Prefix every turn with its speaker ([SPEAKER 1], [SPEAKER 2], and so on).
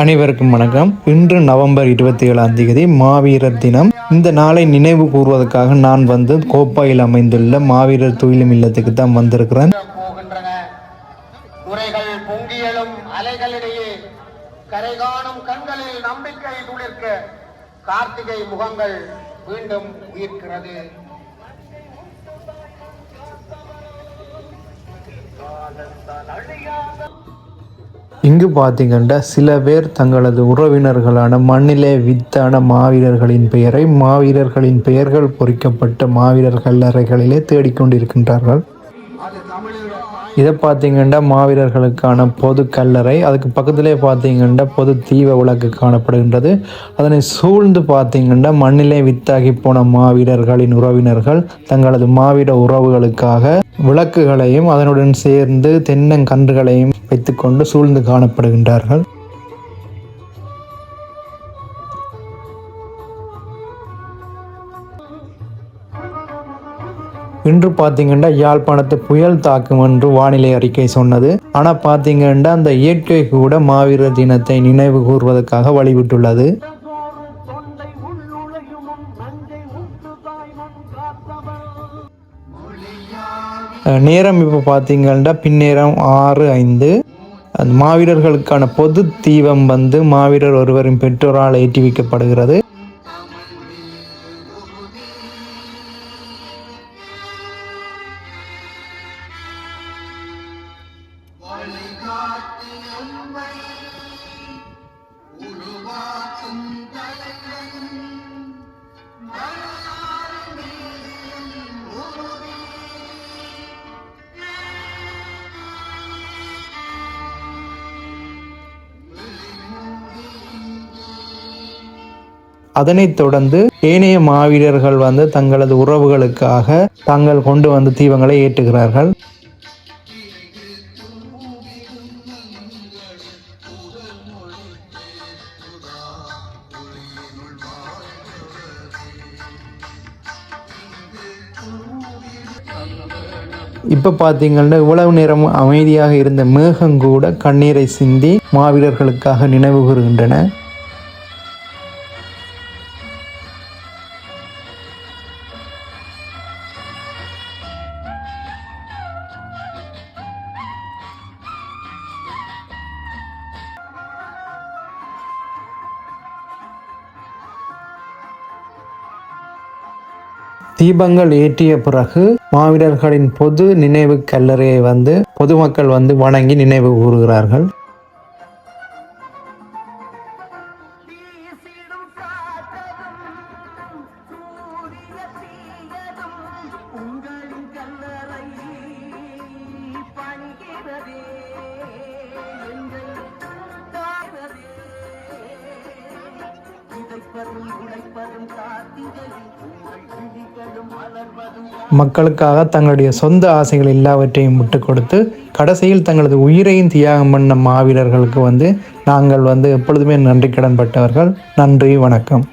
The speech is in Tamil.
[SPEAKER 1] அனைவருக்கும் வணக்கம். இன்று நவம்பர் இருபத்தி ஏழாம் தேதி மாவீரர் தினம். இந்த நாளை நினைவு கூறுவதற்காக நான் வந்து கோப்பாயில் அமைந்துள்ள மாவீரர் துயிலும் இல்லத்துக்கு தான் வந்திருக்கிறேன்.
[SPEAKER 2] கார்த்திகை முகங்கள் மீண்டும் உயிர்க்கிறது.
[SPEAKER 1] இங்கு பார்த்தீங்கன்னா சில பேர் தங்களது உறவினர்களான மண்ணிலே வித்தான மாவீரர்களின் பெயரை மாவீரர்களின் பெயர்கள் பொறிக்கப்பட்ட மாவீரர் கல்லறைகளிலே தேடிக்கொண்டிருக்கின்றார்கள். இதை பார்த்தீங்கன்னா மாவீரர்களுக்கான பொது கல்லறை அதுக்கு பக்கத்திலே பார்த்தீங்கன்னா பொது தீவ விளக்கு காணப்படுகின்றது. அதனை சூழ்ந்து பார்த்தீங்கன்னா மண்ணிலே வித்தாகி போன மாவீரர்களின் உறவினர்கள் தங்களது மாவீர உறவுகளுக்காக விளக்குகளையும் அதனுடன் சேர்ந்து தென்னங்கன்றுகளையும் வைத்துக்கொண்டு சூழ்ந்து காணப்படுகின்றார்கள். இன்று பார்த்தீங்கன்னா யாழ்ப்பாணத்தை புயல் தாக்கும் என்று வானிலை அறிக்கை சொன்னது. ஆனால் பார்த்தீங்கன்னா அந்த இயற்கை கூட மாவீரர் தினத்தை நினைவு கூறுவதற்காக வழிவிட்டுள்ளது. நேரம் இப்போ பார்த்தீங்கன்னா பின்னேரம் ஆறு ஐந்து. அந்த மாவீரர்களுக்கான பொது தீபம் வந்து மாவீரர் ஒருவரின் பெற்றோரால் ஏற்றி வைக்கப்படுகிறது. அதனைத் தொடர்ந்து ஏனைய மாவீரர்கள் வந்து தங்களது உறவுகளுக்காக தாங்கள் கொண்டு வந்து தீபங்களை ஏற்றுகிறார்கள். இப்போ பார்த்தீங்கன்னா இவ்வளவு நேரம் அமைதியாக இருந்த மேகம் கூட கண்ணீரை சிந்தி மாவீரர்களுக்காக நினைவு தீபங்கள் ஏற்றிய பிறகு மாவீரர்களின் பொது நினைவு கல்லறையை வந்து பொதுமக்கள் வந்து வணங்கி நினைவு கூறுகிறார்கள்.
[SPEAKER 3] வீசிடும் காற்றதும் சூரிய உழைப்பதும் காத்திரை உங்கள் விழிகளும்
[SPEAKER 1] மக்களுக்காக தங்களுடைய சொந்த ஆசைகள் எல்லாவற்றையும் விட்டு கொடுத்து கடைசியில் தங்களது உயிரையும் தியாகம் பண்ண மாவீரர்களுக்கு வந்து நாங்கள் வந்து எப்பொழுதுமே நன்றி கடன்பட்டவர்கள் நன்றி வணக்கம்.